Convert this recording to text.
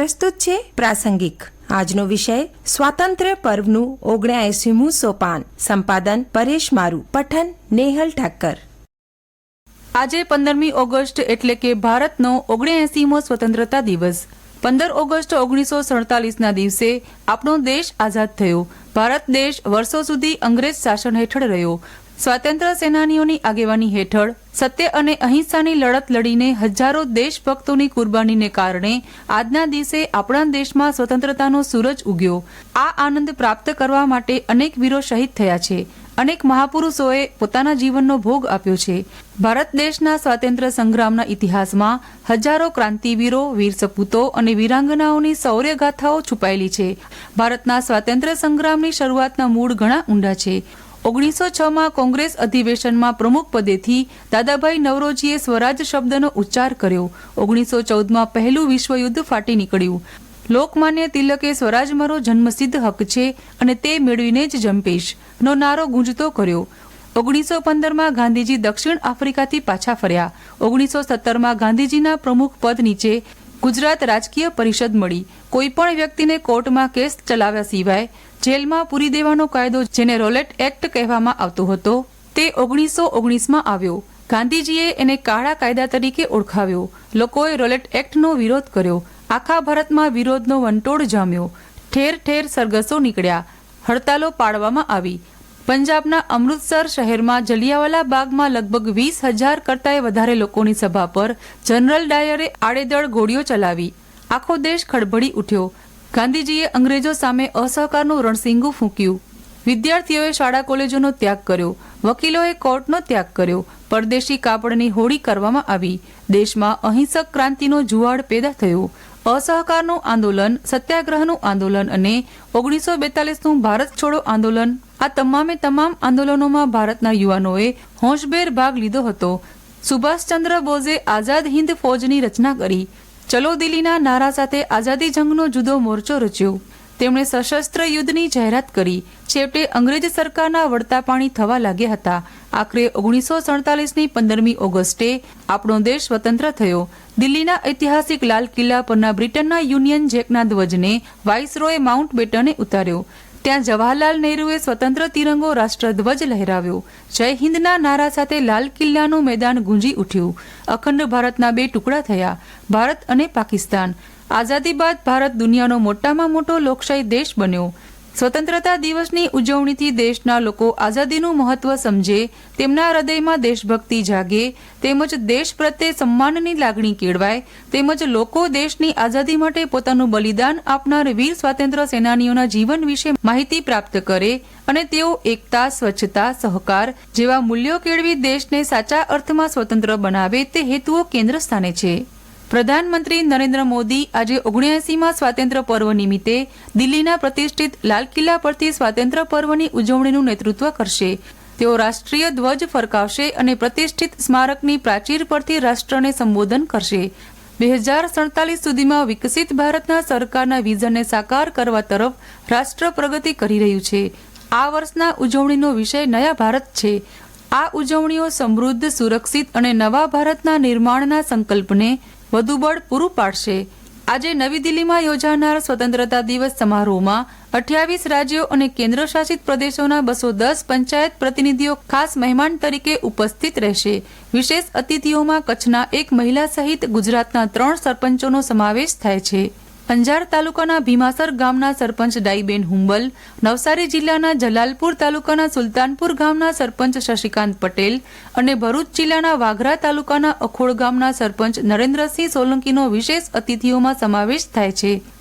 પ્રસ્તુત છે પ્રાસંગિક. આજનો વિષય સ્વાતંત્ર્ય પર્વનું ઓગણ્યાએસીમું સોપાન. સંપાદન પરેશ મારુ. પઠન નેહલ ઠાક્કર. આજે પંદરમી ઓગસ્ટ એટલે કે ભારતનો ઓગણએસીમો સ્વતંત્રતા દિવસ. પંદર ઓગસ્ટ ઓગણીસો સડતાલીસના દિવસે આપણો દેશ આઝાદ થયો. ભારત દેશ વર્ષો સુધી અંગ્રેજ શાસન હેઠળ રહ્યો. સ્વાતંત્ર્ય સેનાનીઓની આગેવાની હેઠળ સત્ય અને અહિંસાની લડત લડીને હજારો દેશભક્તોની કુરબાનીને કારણે આજના દિવસે આપણા દેશમાં સ્વતંત્રતાનો સૂરજ ઉગ્યો. આ આનંદ પ્રાપ્ત કરવા માટે અનેક વીરો શહીદ થયા છે. અનેક મહાપુરુષોએ પોતાના જીવનનો ભોગ આપ્યો છે. ભારત દેશના સ્વાતંત્ર્ય સંગ્રામના ઇતિહાસમાં હજારો ક્રાંતિવીરો વીર સપૂતો અને વીરાંગનાઓની શૌર્યગાથાઓ છુપાયેલી છે. ભારતના સ્વાતંત્ર્ય સંગ્રામની શરૂઆતના મૂળ ઘણા ઊંડા છે. ઓગણીસો છમાં કોંગ્રેસ અધિવેશનમાં પ્રમુખ પદેથી દાદાભાઈ નવરોજીએ સ્વરાજ શબ્દનો ઉચ્ચાર કર્યો. ઓગણીસો ચૌદમાં પહેલું વિશ્વયુદ્ધ ફાટી નીકળ્યું. લોકમાન્ય તિલકે સ્વરાજ મારો જન્મસિદ્ધ હક છે અને તે મેળવીને જ જંપીશ, નો નારો ગુંજતો કર્યો. ઓગણીસો પંદરમાં ગાંધીજી દક્ષિણ આફ્રિકાથી પાછા ફર્યા. ઓગણીસો સત્તરમાં ગાંધીજીના પ્રમુખ પદ નીચે ગુજરાત રાજકીય પરિષદ મળી. કોઈ પણ વ્યક્તિને કોર્ટમાં કેસ ચલાવ્યા સિવાય જેલમાં પૂરી દેવાનો કાયદો જેને રોલેટ એક્ટ કહેવામાં આવતો હતો, તે ઓગણીસો ઓગણીસમાં આવ્યો. ગાંધીજીએ એને કાળા કાયદા તરીકે ઓળખાવ્યો. લોકોએ રોલેટ એક્ટનો વિરોધ કર્યો. આખા ભારતમાં વિરોધનો વંટોળ જામ્યો. ઠેર ઠેર સરઘસો નીકળ્યા. હડતાલો પાડવામાં આવી. પંજાબના અમૃતસર શહેરમાં જલિયાવાલા બાગમાં લગભગ વીસ હજાર કરતાંય વધારે લોકોની સભા પર જનરલ ડાયરે આડેદળ ગોળીઓ ચલાવી. આખો દેશ ખડભડી ઉઠ્યો. ગાંધીજીએ અંગ્રેજો સામે અસહકારનું રણસિંગું ફૂંક્યું. વિદ્યાર્થીઓએ શાળા કોલેજોનો ત્યાગ કર્યો. વકીલોએ કોર્ટનો ત્યાગ કર્યો. પરદેશી કાપડની હોળી કરવામાં આવી. દેશમાં અહિંસક ક્રાંતિનો જુવાળ પેદા થયો. અસહકારનું આંદોલન, સત્યાગ્રહનું આંદોલન અને ઓગણીસો બેતાલીસનું ભારત છોડો આંદોલન, આ તમામે તમામ આંદોલનોમાં ભારતના યુવાનોએ હોંશભેર ભાગ લીધો હતો. સુભાષચંદ્ર બોઝે આઝાદ હિન્દ ફૌજની રચના કરી. ચલો દિલ્હીના નારા સાથે આઝાદી જંગનો જુદો મોરચો રચ્યો. તેમણે સશસ્ત્ર યુદ્ધની જાહેરાત કરી. છેવટે અંગ્રેજ સરકારના વળતા પાણી થવા લાગ્યા હતા. આખરે ઓગણીસો સડતાલીસની પંદરમી ઓગસ્ટે આપણો દેશ સ્વતંત્ર થયો. દિલ્હીના ઐતિહાસિક લાલ કિલ્લા પરના બ્રિટનના યુનિયન જેકના ધ્વજને વાઇસરોય માઉન્ટ બેટને ઉતાર્યો. ત્યાં જવાહરલાલ નહેરુએ સ્વતંત્ર તિરંગો રાષ્ટ્રધ્વજ લહેરાવ્યો. જય હિન્દના નારા સાથે લાલ કિલ્લાનું મેદાન ગુંજી ઉઠ્યું. અખંડ ભારતના બે ટુકડા થયા, ભારત અને પાકિસ્તાન. આઝાદી બાદ ભારત દુનિયાનો મોટામાં મોટો લોકશાહી દેશ બન્યો. સ્વતંત્રતા દિવસની ઉજવણીથી દેશના લોકો આઝાદીનું મહત્વ સમજે, તેમના હૃદયમાં દેશભક્તિ જાગે, તેમજ દેશ પ્રત્યે સન્માનની લાગણી કેળવાય, તેમજ લોકો દેશની આઝાદી માટે પોતાનું બલિદાન આપનાર વીર સ્વાતંત્ર્ય સેનાનીઓના જીવન વિશે માહિતી પ્રાપ્ત કરે અને તેઓ એકતા, સ્વચ્છતા, સહકાર જેવા મૂલ્યો કેળવી દેશને સાચા અર્થમાં સ્વતંત્ર બનાવે તે હેતુઓ કેન્દ્ર સ્થાને છે. પ્રધાનમંત્રી નરેન્દ્ર મોદી આજે ઓગણ્યાસીમાં સ્વાતંત્ર્ય પર્વ નિમિત્તે દિલ્હીના પ્રતિષ્ઠિત લાલ કિલ્લા પરથી સ્વાતંત્ર્ય પર્વની ઉજવણીનું નેતૃત્વ કરશે. તેઓ રાષ્ટ્રીય ધ્વજ ફરકાવશે અને પ્રતિષ્ઠિત સ્મારકની પ્રાચીર પરથી રાષ્ટ્રને સંબોધન કરશે. બે હજાર સડતાલીસ સુધીમાં વિકસિત ભારતના સરકારના વિઝનને સાકાર કરવા તરફ રાષ્ટ્ર પ્રગતિ કરી રહ્યું છે. આ વર્ષના ઉજવણીનો વિષય નયા ભારત છે. આ ઉજવણીઓ સમૃદ્ધ, સુરક્ષિત અને નવા ભારતના નિર્માણના સંકલ્પને વધુ બળ પૂરું પાડશે. આજે નવી દિલ્હીમાં યોજાનાર સ્વતંત્રતા દિવસ સમારોહમાં અઠ્યાવીસ રાજ્યો અને કેન્દ્ર શાસિત પ્રદેશોના બસો દસ પંચાયત પ્રતિનિધિઓ ખાસ મહેમાન તરીકે ઉપસ્થિત રહેશે. વિશેષ અતિથિઓમાં કચ્છના એક મહિલા સહિત ગુજરાતના ત્રણ સરપંચોનો સમાવેશ થાય છે. અંજાર તાલુકાના ભીમાસર ગામના સરપંચ ડાઈબેન હુંબલ, નવસારી જિલ્લાના જલાલપુર તાલુકાના સુલતાનપુર ગામના સરપંચ શશિકાંત પટેલ અને ભરૂચ જિલ્લાના વાઘરા તાલુકાના અખોડ ગામના સરપંચ નરેન્દ્રસિંહ સોલંકીનો વિશેષ અતિથિઓમાં સમાવેશ થાય છે.